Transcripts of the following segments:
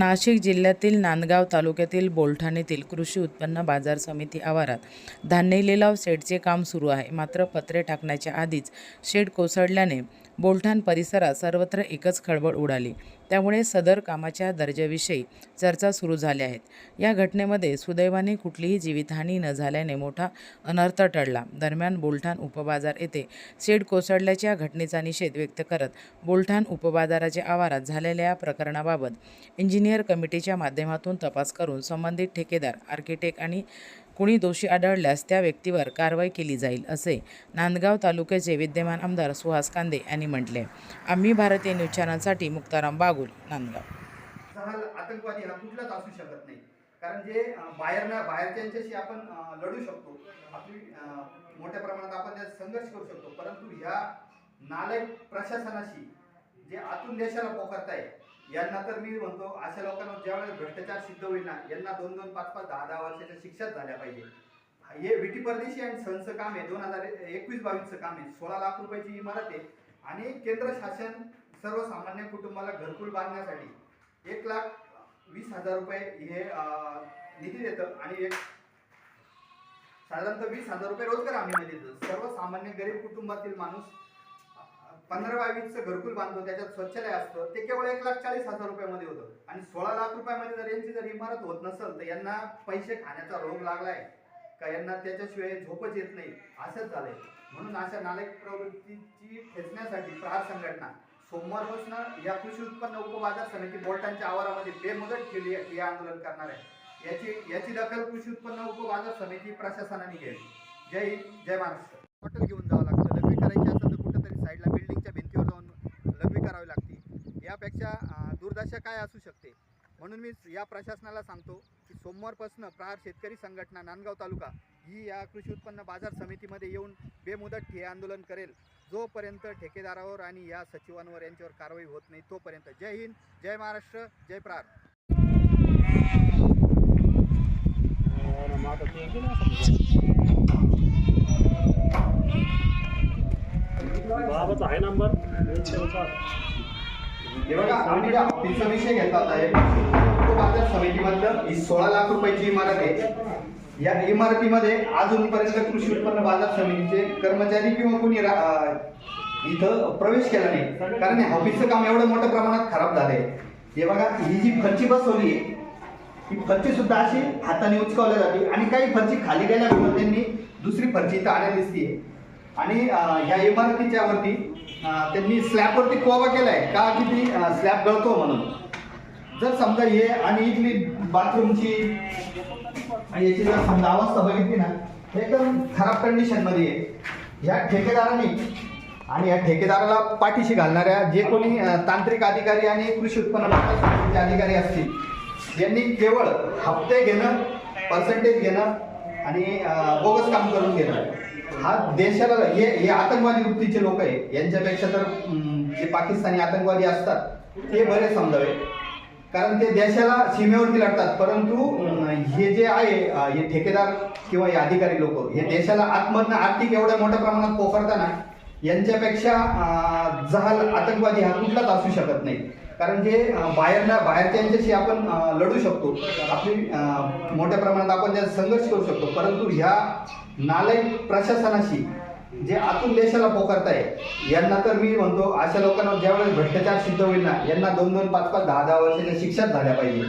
नाशिक जिल्ह्यातील नांदगाव तालुक्यातील बोलठाणेतील कृषी उत्पन्न बाजार समिती आवारात धान्य लिलाव शेडचे काम सुरू आहे. मात्र पत्रे टाकण्याच्या आधीच शेड कोसळल्याने बोलठाण परिसरात सर्वत्र एकच खळबळ उडाली. त्यामुळे सदर कामाच्या दर्जाविषयी चर्चा सुरू झाल्या आहेत. या घटनेमध्ये सुदैवाने कुठलीही जीवितहानी न झाल्याने मोठा अनर्थ टळला. दरम्यान बोलठाण उपबाजार येथे शेड कोसळल्याच्या घटनेचा निषेध व्यक्त करत बोलठाण उपबाजाराच्या आवारात झालेल्या या प्रकरणाबाबत इंजिनियर कमिटीच्या माध्यमातून तपास करून संबंधित ठेकेदार आर्किटेक्ट आणि कुणी दोषी आढळल्यास त्या व्यक्तीवर कारवाई केली जाईल असे नांदगाव तालुक्याचे विद्यमान आमदार सुहास कांदे यांनी म्हटले. आम्ही भारतीय न्यूज चॅनलसाठी मुक्ताराम बागुल नांदगाव. आतंकवादी हा कुठलाच असू शकत नाही. कारण जे अं, बाहेरनं बाहेरच्यांच्याशी आपण लढू शकतो आपली मोठ्या प्रमाणात आपण त्यात संघर्ष करू शकतो परंतु ह्या नालायक प्रशासनाशी जे आतून देशाला पोखरताय यांना तर मी म्हणतो अशा लोकांना ज्यावेळेस भ्रष्टाचार सिद्ध होईल ना यांना दोन दोन पाच पाच दहा दहा वर्षाच्या शिक्षाच झाल्या पाहिजे. हे विटी परदेशी आणि संचं काम आहे दोन हजार एकवीस बावीसचं काम आहे. सोळा लाख रुपयाची इमारत आहे आणि केंद्र शासन सर्वसामान्य कुटुंबाला घरकुल बांधण्यासाठी एक लाख वीस हजार रुपये हे अं, निधी देतं आणि एक साधारणतः वीस हजार रुपये रोजगार आम्ही देतो. सर्वसामान्य गरीब कुटुंबातील माणूस पंधरा बावीसचं घरकुल बांधतो त्याच्यात स्वच्छालय असतं ते केवळ एक लाख चाळीस हजार रुपयामध्ये होतं. आणि सोळा लाख रुपयामध्ये जर यांची जर इमारत होत नसेल तर यांना पैसे खाण्याचा रोग लागलाय का? यांना त्याच्याशिवाय झोपच येत नाही. असंच झालंय. म्हणून अशा नालायक प्रवृत्तीची खेचण्यासाठी प्रहार संघटना सोमवारपासून या कृषी उत्पन्न उपबाजार समिती बोलटांच्या आवारामध्ये बेमुदत केली हे आंदोलन करणार आहे. याची याची दखल कृषी उत्पन्न उपबाजार समिती प्रशासनाने घ्यावी जय हिंद जय महाराष्ट्र. हॉटेल घेऊन जावं लागतं. करायच्या करायची असेल तर कुठंतरी साईडला बिल्डिंगच्या भिंतीवर जाऊन लघवी करावी लागते यापेक्षा दुर्दशा काय असू शकते? म्हणून मी या प्रशासनाला सांगतो की सोमवारपासून प्रहार शेतकरी संघटना नांदगाव तालुका ही या कृषी उत्पन्न बाजार समितीमध्ये येऊन बेमुदत ठे आंदोलन करेल. जोपर्यंत ठेकेदारावर आणि या सचिवांवर यांच्यावर कारवाई होत नाही तोपर्यंत. जय हिंद जय महाराष्ट्र जय प्रहार. बाबाचा आहे नंबर. हे बघा आम्ही ज्या ऑफिसचा विषय घेतात आहे. तो बाजार समितीमधलं ही सोळा लाख रुपयाची इमारत आहे. या इमारतीमध्ये अजूनपर्यंत कृषी उत्पन्न बाजार समितीचे कर्मचारी किंवा कोणी रा- इथं प्रवेश केला नाही. कारण ऑफिसचं काम एवढं मोठ्या प्रमाणात खराब झालंय. हे बघा ही जी फरची बसवली आहे ही फरची सुद्धा अशी हाताने उचकावल्या जाते आणि काही फरची खाली गेल्यामुळे त्यांनी दुसरी फरची इथं आल्या दिसतीये. आणि ह्या इमारतीच्या वरती त्यांनी स्लॅबवरती कोबा केलाय. का की ती स्लॅब गळतो म्हणून. जर समजा हे आणि इथली बाथरूमची आणि याची जर समजा अवस्था बघितली ना तर एकदम खराब कंडिशनमध्ये आहे. या ठेकेदारांनी आणि या ठेकेदाराला पाठीशी घालणाऱ्या जे कोणी तांत्रिक अधिकारी आणि कृषी उत्पन्न अधिकारी असतील यांनी केवळ हप्ते घेणं पर्सेंटेज घेणं आणि बोगस काम करून गेलं. हा देशाला हे हे आतंकवादी वृत्तीचे लोक आहे यांच्यापेक्षा तर जे पाकिस्तानी आतंकवादी असतात ते बरे समजावे. कारण ते देशाला सीमेवरती लढतात. परंतु हे जे आहे हे ठेकेदार किंवा हे अधिकारी लोक हे देशाला आत्मधनं आर्थिक एवढ्या मोठ्या प्रमाणात पोखरताना यांच्यापेक्षा जहाल आतंकवादी हा कुठलाच असू शकत नाही. कारण जे बाहेरला बाहेरना बाहेरच्यांच्याशी आपण लढू शकतो. आपली मोठ्या प्रमाणात आपण त्यात संघर्ष करू शकतो. परंतु ह्या नालायक प्रशासनाशी जे आतून देशाला पोकारताय यांना तर मी म्हणतो अशा लोकांना ज्यावेळेस भ्रष्टाचार सिद्ध होईल ना यांना दोन दोन पाच पाच दहा दहा वर्षाच्या शिक्षाच झाल्या पाहिजे.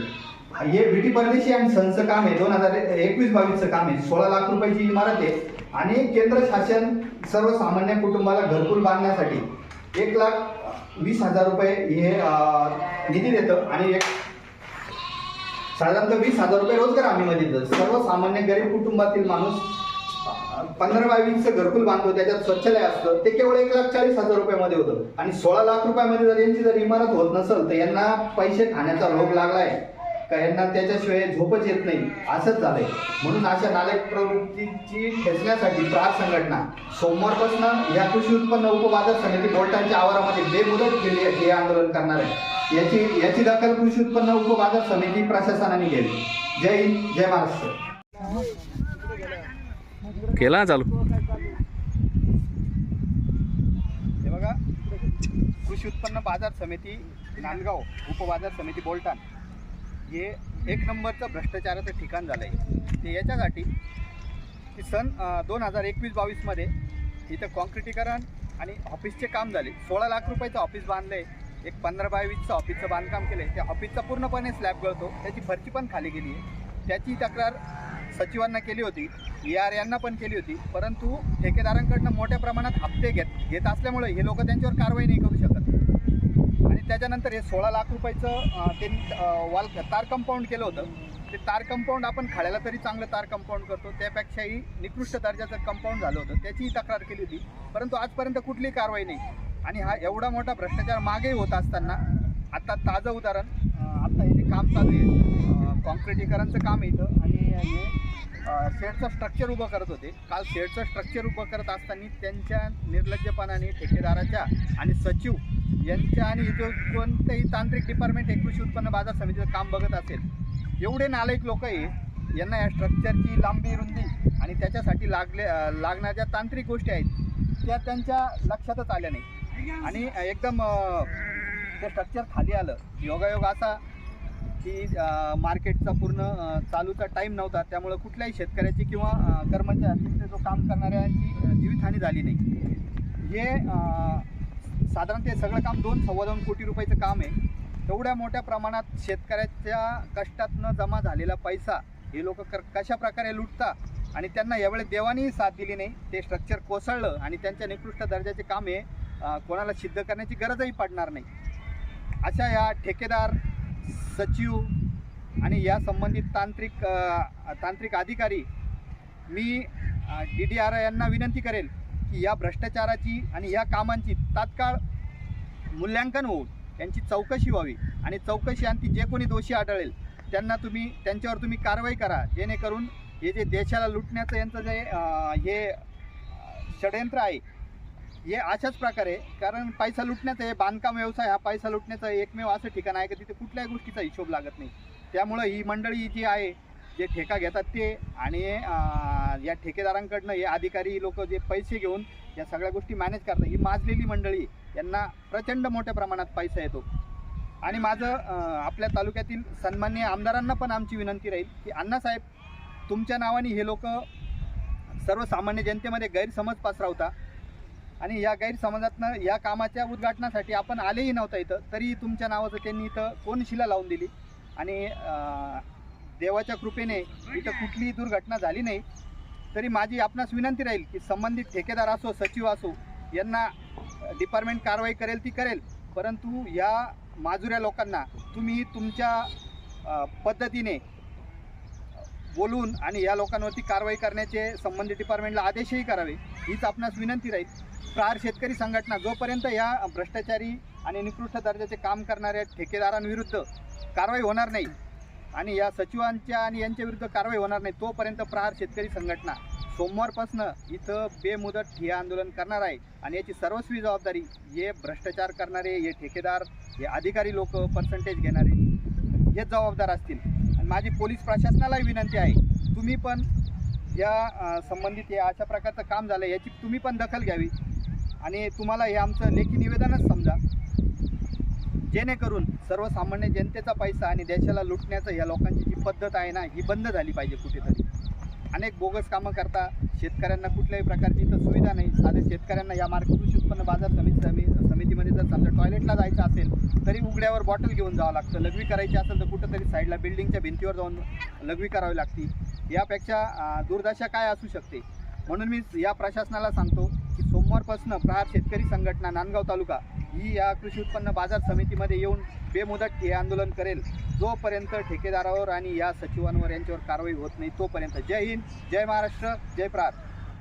हे विटी परदेशी आणि संचं काम आहे. दोन हजार एकवीस बावीसचं काम आहे. सोळा लाख रुपयाची इमारत आहे. आणि केंद्र शासन सर्वसामान्य कुटुंबाला घरकुल बांधण्यासाठी एक लाख वीस हजार रुपये हे निधी देतं आणि एक साधारणतः वीस हजार रुपये रोजगार हमीमध्ये देतं. सर्वसामान्य गरीब कुटुंबातील माणूस पंधरा बावीस घरकुल बांधतो त्याच्यात शौचालय असतं ते केवळ एक लाख चाळीस हजार रुपयामध्ये होतं. आणि सोळा लाख रुपयामध्ये जर यांची जर इमारत होत नसेल तर यांना पैसे खाण्याचा रोग लागलाय. का यांना त्याच्याशिवाय झोपच येत नाही. असंच झालंय. म्हणून अशा नालायक प्रवृत्तीची खेचण्यासाठी प्रहार संघटना सोमवारपासून या कृषी उत्पन्न उपबाजार समिती बोलटांच्या आवारामध्ये बेमुदत केली हे आंदोलन करणार आहे. याची याची दखल कृषी उत्पन्न उपबाजार समिती प्रशासनाने घ्यावी जय हिंद जय महाराष्ट्र केला चालू. हे बघा कृषी उत्पन्न बाजार समिती नांदगाव उपबाजार समिती बोलटाण हे एक नंबरचं भ्रष्टाचाराचं ठिकाण झालं आहे ते याच्यासाठी की सन दोन हजार एकवीस बावीसमध्ये इथं कॉन्क्रिटीकरण आणि ऑफिसचे काम झाले. सोळा लाख रुपयाचं ऑफिस बांधलं आहे एक पंधरा बाय वीसचं ऑफिसचं बांधकाम केलं आहे त्या ऑफिसचा पूर्णपणे स्लॅब गळतो. त्याची फरची पण खाली गेली आहे. त्याची तक्रार सचिवांना केली होती. ए आर यांना पण केली होती. परंतु ठेकेदारांकडनं मोठ्या प्रमाणात हप्ते घेत घेत असल्यामुळे हे लोक त्यांच्यावर कारवाई नाही करू शकत. त्याच्यानंतर हे सोळा लाख रुपयाचं ते वॉल तार कंपाऊंड केलं होतं. ते तार कंपाऊंड आपण खाड्याला तरी चांगलं तार कंपाऊंड करतो. त्यापेक्षाही निकृष्ट दर्जाचं कंपाऊंड झालं होतं. त्याचीही तक्रार केली होती. परंतु आजपर्यंत कुठलीही कारवाई नाही. आणि हा एवढा मोठा भ्रष्टाचार मागेही होत असताना आता ताजं उदाहरण आत्ता आता हे जे काम चालू आहे कॉन्क्रिटीकरणचं काम येतं इथं. आणि हे शेडचं स्ट्रक्चर उभं करत होते. काल शेडचं स्ट्रक्चर उभं करत असताना त्यांच्या निर्लज्जपणाने ठेकेदाराच्या आणि सचिव यांच्या आणि जो कोणतंही तांत्रिक डिपार्टमेंट हे कृषी उत्पन्न बाजार समितीचं काम बघत असेल एवढे नालायक लोकही यांना या स्ट्रक्चरची लांबी रुंदी आणि त्याच्यासाठी लागले लागणाऱ्या ज्या तांत्रिक गोष्टी आहेत त्या त्यांच्या लक्षातच आल्या नाही. आणि एकदम ते स्ट्रक्चर खाली आलं. योगायोग असा की मार्केटचा पूर्ण चालूचा टाईम नव्हता. त्यामुळं कुठल्याही शेतकऱ्याची किंवा कर्मचाऱ्यांचे जो काम करणाऱ्यांची जीवितहानी झाली नाही. हे साधारण ते सगळं काम दोन सव्वा दोन कोटी रुपयाचं काम आहे. एवढ्या मोठ्या प्रमाणात शेतकऱ्याच्या कष्टातनं जमा झालेला पैसा हे लोक कर कशा प्रकारे लुटता आणि त्यांना यावेळी देवानीही साथ दिली नाही ते स्ट्रक्चर कोसळलं आणि त्यांच्या निकृष्ट दर्जाचे काम हे कोणाला सिद्ध करण्याची गरजही पडणार नाही. अशा या ठेकेदार सचिव आणि या संबंधित तांत्रिक तांत्रिक अधिकारी मी डी डी आर यांना विनंती करेल की या भ्रष्टाचाराची आणि या कामांची तात्काळ मूल्यांकन होऊन त्यांची चौकशी व्हावी आणि चौकशी अंती जे कोणी दोषी आढळेल त्यांना तुम्ही त्यांच्यावर तुम्ही कारवाई करा जेणेकरून हे जे देशाला लुटण्याचं यांचं जे हे षडयंत्र आहे हे अशाच प्रकारे कारण पैसा लुटण्याचं हे बांधकाम व्यवसाय हा पैसा लुटण्याचं एकमेव असं ठिकाण आहे की तिथे कुठल्याही गोष्टीचा हिशोब लागत नाही. त्यामुळं ही मंडळी जी आहे जे ठेका घेतात ते आणि या ठेकेदारांकडनं हे अधिकारी लोक जे पैसे घेऊन या सगळ्या गोष्टी मॅनेज करतात ही माजलेली मंडळी यांना प्रचंड मोठ्या प्रमाणात पैसा येतो. आणि माझं आपल्या तालुक्यातील सन्मान्य आमदारांना पण आमची विनंती राहील की अण्णासाहेब तुमच्या नावाने हे लोक सर्वसामान्य जनतेमध्ये गैरसमज पसरवता आणि या गैरसमजातनं या कामाच्या उद्घाटनासाठी आपण आलेही नव्हता इथं तरी तुमच्या नावाचं त्यांनी इथं कोनशिला लावून दिली? आणि देवाच्या कृपेने इथं कुठलीही दुर्घटना झाली नाही. तरी माझी आपणास विनंती राहील की संबंधित ठेकेदार असो सचिव असो यांना डिपार्टमेंट कारवाई करेल ती करेल. परंतु या माजुऱ्या लोकांना तुम्ही तुमच्या पद्धतीने बोलून आणि या लोकांवरती कारवाई करण्याचे संबंधित डिपार्टमेंटला आदेशही करावे हीच आपणास विनंती राहील. प्रहार शेतकरी संघटना जोपर्यंत या भ्रष्टाचारी आणि निकृष्ट दर्जाचे काम करणाऱ्या ठेकेदारांविरुद्ध कारवाई होणार नाही आणि या सचिवांच्या आणि यांच्या विरुद्ध कारवाई होणार नाही तोपर्यंत प्रहार शेतकरी संघटना सोमवारपासनं इथं बेमुदत ठिय्या आंदोलन करणार आहे. आणि याची सर्वस्वी जबाबदारी हे भ्रष्टाचार करणारे हे ठेकेदार हे अधिकारी लोक पर्सेंटेज घेणारे हेच जबाबदार असतील. आणि माझी पोलीस प्रशासनालाही विनंती आहे तुम्ही पण या संबंधित हे अशा प्रकारचं काम झालं याची तुम्ही पण दखल घ्यावी. आणि तुम्हाला हे आमचं लेखी निवेदनच समजा. जेणेकरून सर्वसामान्य जनतेचा पैसा आणि देशाला लुटण्याचं या लोकांची जी पद्धत आहे ना ही बंद झाली पाहिजे कुठेतरी. अनेक बोगस कामं करता शेतकऱ्यांना कुठल्याही प्रकारची इथं सुविधा नाही. साधे शेतकऱ्यांना या मार्ग कृषी उत्पन्न बाजार समिती समी समितीमध्ये जर समजा टॉयलेटला जायचं असेल तरी उघड्यावर बॉटल घेऊन जावं लागतं. लघवी करायची असेल तर कुठंतरी साईडला बिल्डिंगच्या भिंतीवर जाऊन लघवी करावी लागती. यापेक्षा दुर्दशा काय असू शकते? म्हणून मी या प्रशासनाला सांगतो की सोमवारपासून प्रहार शेतकरी संघटना नांदगाव तालुका ही या कृषी उत्पन्न बाजार समितीमध्ये येऊन बेमुदत हे आंदोलन करेल. जोपर्यंत ठेकेदारावर आणि या सचिवांवर यांच्यावर कारवाई होत नाही तोपर्यंत जय हिंद जय महाराष्ट्र जय प्रहार